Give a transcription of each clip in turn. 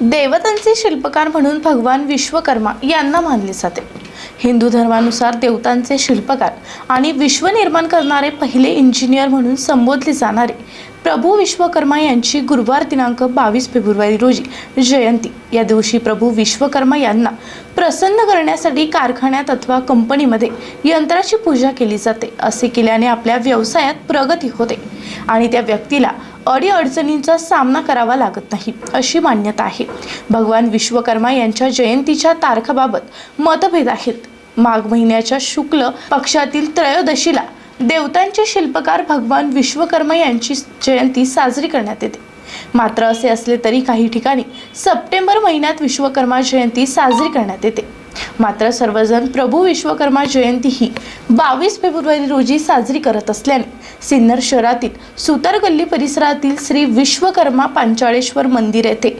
देवतांचे शिल्पकार म्हणून भगवान विश्वकर्मा यांना मानले जाते. हिंदू धर्मानुसार देवतांचे शिल्पकार आणि विश्व निर्माण करणारे पहिले इंजिनियर म्हणून संबोधले जाणारे प्रभू विश्वकर्मा यांची गुरुवार दिनांक बावीस फेब्रुवारी रोजी जयंती. या दिवशी प्रभू विश्वकर्मा यांना प्रसन्न करण्यासाठी कारखान्यात अथवा कंपनीमध्ये यंत्राची पूजा केली जाते असे केल्याने आपल्या व्यवसायात प्रगती होते आणि त्या व्यक्तीला अडीअडचणींचा सामना करावा लागत नाही अशी मान्यता आहे. भगवान विश्वकर्मा यांच्या जयंतीच्या तारखाबाबत मतभेद आहेत. माघ महिन्याच्या शुक्ल पक्षातील त्रयोदशीला देवतांचे शिल्पकार भगवान विश्वकर्मा यांची जयंती साजरी करण्यात येते. मात्र असे असले तरी काही ठिकाणी सप्टेंबर महिन्यात विश्वकर्मा जयंती साजरी करण्यात येते. मात्र सर्वजण प्रभू विश्वकर्मा जयंती ही बावीस फेब्रुवारी रोजी साजरी करत असल्याने सिन्नर शहरातील सुतार गल्ली परिसरातील श्री विश्वकर्मा पांचाळेश्वर मंदिर येथे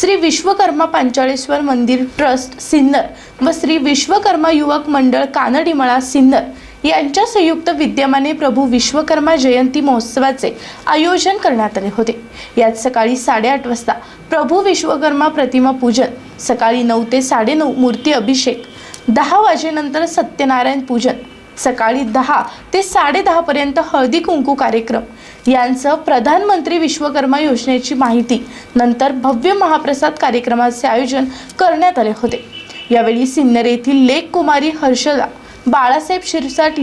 श्री विश्वकर्मा पांचाळेश्वर मंदिर ट्रस्ट सिन्नर व श्री विश्वकर्मा युवक मंडळ कानडीमळा सिन्नर यांच्या संयुक्त विद्यमाने प्रभू विश्वकर्मा जयंती महोत्सवाचे आयोजन करण्यात आले होते. यात सकाळी साडेआठ वाजता प्रभू विश्वकर्मा प्रतिमा पूजन सकाळी नऊ ते साडेनऊ मूर्ती अभिषेक दहा वाजेनंतर सत्यनारायण पूजन सकाळी दहा ते साडेदहा पर्यंत हळदी कुंकू कार्यक्रम. यांचं प्रधानमंत्री विश्वकर्मा योजनेची माहिती नंतर भव्य महाप्रसाद कार्यक्रमाचे आयोजन करण्यात आले होते. यावेळी सिन्नर येथील लेख कुमारी हर्षदा बाळासाहेब शिरसाट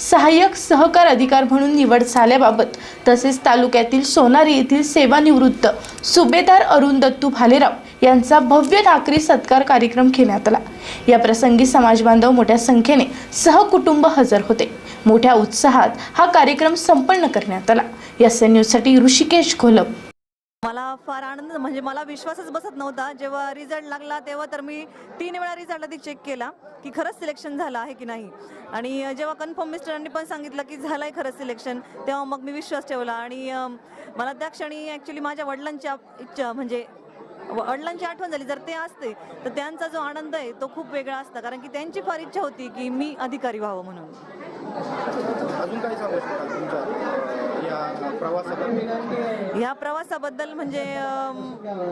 सहाय्यक सहकार अधिकार म्हणून निवड झाल्याबाबत तसेच तालुक्यातील सोनारी येथील सेवानिवृत्त सुभेदार अरुण दत्तू भालेराव यांचा भव्य नागरी सत्कार कार्यक्रम घेण्यात आला. या प्रसंगी समाजबांधव मोठ्या संख्येने सहकुटुंब हजर होते. मोठ्या उत्साहात हा कार्यक्रम संपन्न करण्यात आला. एस एन न्यूजसाठी ऋषिकेश घोलप मला फार आनंद म्हणजे मला विश्वासच बसत नव्हता. जेव्हा रिझल्ट लागला तेव्हा तर मी तीन वेळा रिझल्ट आधी चेक केला की खरंच सिलेक्शन झालं आहे की नाही. आणि जेव्हा कन्फर्म मिस्टरांनी पण सांगितलं की झालं आहे खरंच सिलेक्शन तेव्हा मग मी विश्वास ठेवला. आणि मला त्या क्षणी ॲक्च्युली माझ्या वडिलांच्या इच्छा म्हणजे वडिलांची आठवण झाली. जर ते असते तर त्यांचा जो आनंद आहे तो खूप वेगळा असता. कारण की त्यांची फार इच्छा होती की मी अधिकारी व्हावं म्हणून. ह्या प्रवासाबद्दल म्हणजे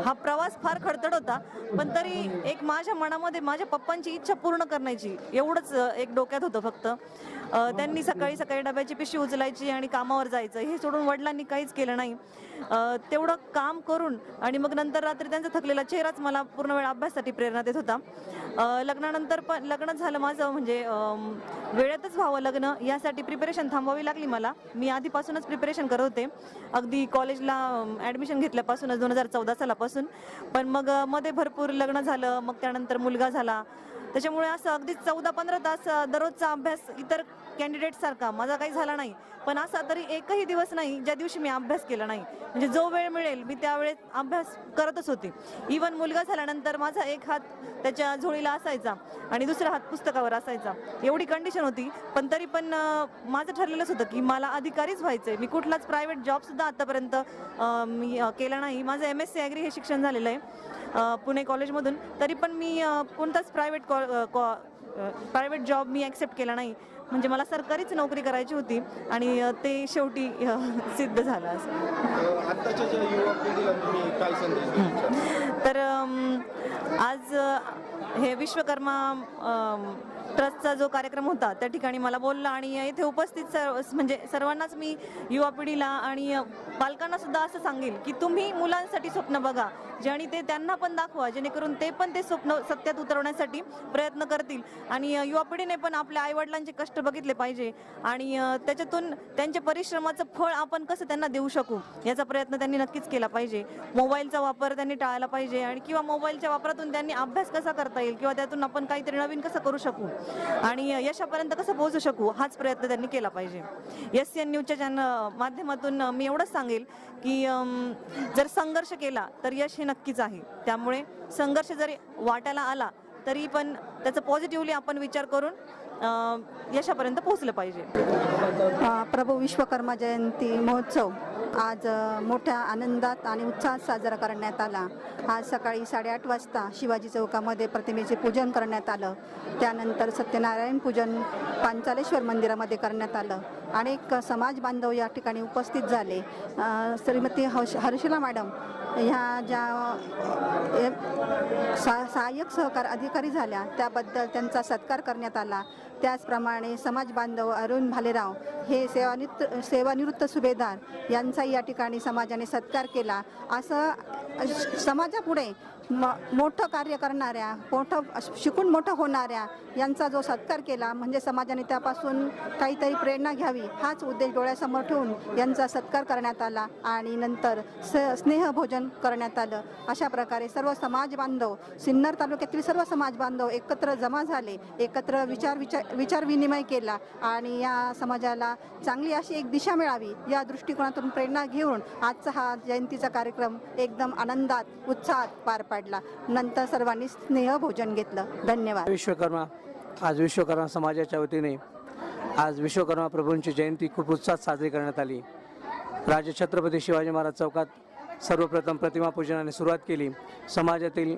हा प्रवास फार खडतड होता. पण तरी एक माझ्या मनामध्ये माझ्या पप्पांची इच्छा पूर्ण करण्याची एवढंच एक डोक्यात होतं फक्त. त्यांनी सकाळी सकाळी डब्याची पिशवी उचलायची आणि कामावर जायचं. हे सोडून वडिलांनी काहीच केलं नाही. तेवढं काम करून आणि मग नंतर रात्री त्यांचा थकलेला चेहराच मला पूर्ण वेळ अभ्यासासाठी प्रेरणा देत होता. लग्नानंतर पण लग्न झालं माझं म्हणजे वेळेतच व्हावं लग्न यासाठी प्रिपरेशन थांबवावी लागली मला. मी आधीपासूनच प्रिपरेशन करत होते. अगदी कॉलेजला ॲडमिशन घेतल्यापासूनच दोन हजार चौदा सालापासून. पण मग मध्ये भरपूर लग्न झालं मग त्यानंतर मुलगा झाला. त्याच्यामुळे असं अगदी चौदा पंधरा तास दररोजचा अभ्यास इतर कॅन्डिडेटसारखा माझा काही झाला नाही. पण असा तरी एकही दिवस नाही ज्या दिवशी मी अभ्यास केला नाही. म्हणजे जो वेळ मिळेल मी त्यावेळेस अभ्यास करतच होते. इवन मुलगा झाल्यानंतर माझा एक हात त्याच्या झोळीला असायचा आणि दुसरा हात पुस्तकावर असायचा. एवढी कंडिशन होती. पण तरी पण माझं ठरलेलंच होतं की मला अधिकारीच व्हायचं आहे मी कुठलाच प्रायव्हेट जॉबसुद्धा आतापर्यंत मी केला नाही. माझं एम एस सी ॲग्री हे शिक्षण झालेलं आहे पुणे कॉलेजमधून तरी पण मी कोणताच प्रायव्हेट कॉ प्रायव्हेट जॉब मी ॲक्सेप्ट केला नाही. म्हणजे मला सरकारीच नोकरी करायची होती आणि ते शेवटी सिद्ध झालं असं. तर आज हे विश्वकर्मा ट्रस्टचा जो कार्यक्रम होता त्या ठिकाणी मला बोलला आणि येथे उपस्थित सर्व म्हणजे सर्वांनाच मी युवा पिढीला आणि पालकांना सुद्धा असं सांगेल की तुम्ही मुलांसाठी स्वप्न बघा जे आणि ते त्यांना पण दाखवा जेणेकरून ते पण ते स्वप्न सत्यात उतरवण्यासाठी प्रयत्न करतील. आणि युवा पिढीने पण आपल्या आईवडिलांचे कष्ट बघितले पाहिजे आणि त्याच्यातून त्यांच्या परिश्रमाचं फळ आपण कसं त्यांना देऊ शकू याचा प्रयत्न त्यांनी नक्कीच केला पाहिजे. मोबाईलचा वापर त्यांनी टाळला पाहिजे आणि किंवा मोबाईलच्या वापरातून त्यांनी अभ्यास कसा करता येईल किंवा त्यातून आपण काहीतरी नवीन कसं करू शकू आणि यशापर्यंत कसं पोहोचू शकू हाच प्रयत्न त्यांनी केला पाहिजे. एस एन न्यूजच्या ज्या माध्यमातून मी एवढंच सांगेल की जर संघर्ष केला तर यश हे नक्कीच आहे. त्यामुळे संघर्ष जरी वाट्याला आला तरी पण त्याचा पॉझिटिव्हली आपण विचार करून यशापर्यंत पोहोचलं पाहिजे. प्रभू विश्वकर्मा जयंती महोत्सव. आज मोठ्या आनंदात आणि उत्साहात साजरा करण्यात आला. आज सकाळी साडेआठ वाजता शिवाजी चौकामध्ये प्रतिमेचे पूजन करण्यात आलं. त्यानंतर सत्यनारायण पूजन पांचालेश्वर मंदिरामध्ये करण्यात आलं. अनेक समाज बांधव या ठिकाणी उपस्थित झाले. श्रीमती हर्ष हर्षला मॅडम ह्या ज्या सा सहाय्यक सहकार अधिकारी झाल्या त्याबद्दल त्यांचा सत्कार करण्यात आला. त्याचप्रमाणे समाज बांधव अरुण भालेराव हे सेवानिवृत्त सेवानिवृत्त सुभेदार यांचाही या ठिकाणी समाजाने सत्कार केला. असं समाजापुढे म मोठं कार्य करणाऱ्या मोठं शिकून मोठं होणाऱ्या यांचा जो सत्कार केला म्हणजे समाजाने त्यापासून काहीतरी प्रेरणा घ्यावी हाच उद्देश डोळ्यासमोर ठेवून यांचा सत्कार करण्यात आला आणि नंतर स स्नेहभोजन करण्यात आलं. अशा प्रकारे सर्व समाज बांधव सिन्नर तालुक्यातील सर्व समाज बांधव एकत्र जमा झाले एकत्र विचार विचार विचारविनिमय केला आणि या समाजाला चांगली अशी एक दिशा मिळावी या दृष्टिकोनातून प्रेरणा घेऊन आजचा हा जयंतीचा कार्यक्रम एकदम आनंदात उत्साहात पार पडला. नंतर सर्वांनी स्नेहभोजन घेतलं. धन्यवाद. विश्वकर्मा आज विश्वकर्मा समाजाच्या वतीने आज विश्वकर्मा प्रभूंची जयंती खूप उत्साहात साजरी करण्यात आली. राजे छत्रपती शिवाजी महाराज चौकात सर्वप्रथम प्रतिमा पूजनाने सुरुवात केली. समाजातील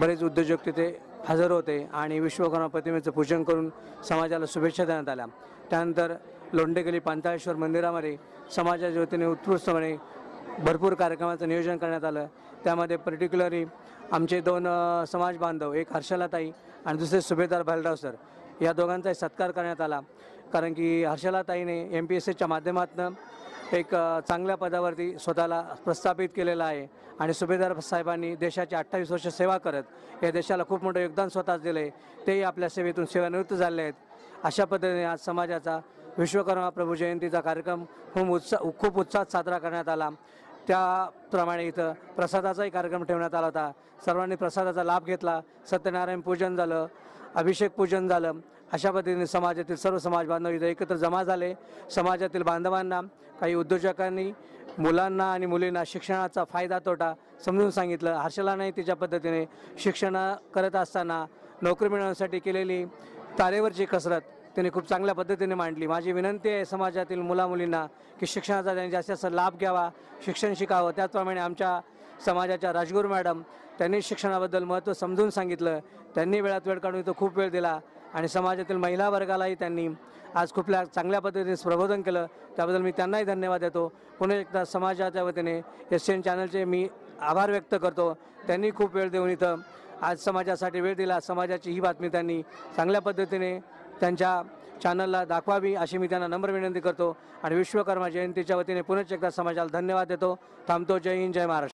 बरेच उद्योजक तिथे हजर होते आणि विश्वकर्मा प्रतिमेचं पूजन करून समाजाला शुभेच्छा देण्यात आल्या. त्यानंतर लोंडेगली पांताळेश्वर मंदिरामध्ये समाजाच्या वतीने उत्कृष्टपणे भरपूर कार्यक्रमाचं नियोजन करण्यात आलं. त्यामध्ये पर्टिक्युलरली आमचे दोन समाज बांधव एक हर्षलाताई आणि दुसरे सुभेदार भालराव सर या दोघांचाही सत्कार करण्यात आला. कारण की हर्षलाताईने एम पी एस एच्या माध्यमातून एक चांगल्या पदावरती स्वतःला प्रस्थापित केलेलं आहे आणि सुभेदार साहेबांनी देशाची अठ्ठावीस वर्ष सेवा करत या देशाला खूप मोठं योगदान स्वतःच दिलं आहे तेही आपल्या सेवेतून सेवानिवृत्त झाले आहेत. अशा पद्धतीने आज समाजाचा विश्वकर्मा प्रभू जयंतीचा कार्यक्रम खूप उत्साह खूप उत्साहात साजरा करण्यात आला. त्याप्रमाणे इथं प्रसादाचाही कार्यक्रम ठेवण्यात आला होता. सर्वांनी प्रसादाचा लाभ घेतला. सत्यनारायण पूजन झालं अभिषेक पूजन झालं. अशा पद्धतीने समाजातील सर्व समाज बांधव इथं एकत्र जमा झाले. समाजातील बांधवांना काही उद्योजकांनी मुलांना आणि मुलींना शिक्षणाचा फायदा तोटा समजून सांगितलं. हर्षलाने तिच्या पद्धतीने शिक्षण करत असताना नोकरी मिळवण्यासाठी केलेली तारेवरची कसरत त्यांनी खूप चांगल्या पद्धतीने मांडली. माझी विनंती आहे समाजातील मुलामुलींना की शिक्षणाचा त्यांनी जास्तीत जास्त लाभ घ्यावा शिक्षण शिकावं. त्याचप्रमाणे आमच्या समाजाच्या राजगुरू मॅडम त्यांनी शिक्षणाबद्दल महत्त्व समजून सांगितलं. त्यांनी वेळात वेळ काढून इथं खूप वेळ दिला आणि समाजातील महिला वर्गालाही त्यांनी आज खूप चांगल्या पद्धतीने प्रबोधन केलं. त्याबद्दल मी त्यांनाही धन्यवाद देतो. पुन्हा एकदा समाजाच्या वतीने एस एन चॅनलचे मी आभार व्यक्त करतो. त्यांनी खूप वेळ देऊन इथं आज समाजासाठी वेळ दिला. समाजाची ही बातमी त्यांनी चांगल्या पद्धतीने त्यांच्या चॅनलला दाखवावी अशी मी त्यांना नम्र विनंती करतो. आणि विश्वकर्मा जयंतीच्या वतीने पुनश्च एकदा समाजाला धन्यवाद देतो. थांबतो. जय हिंद जय महाराष्ट्र.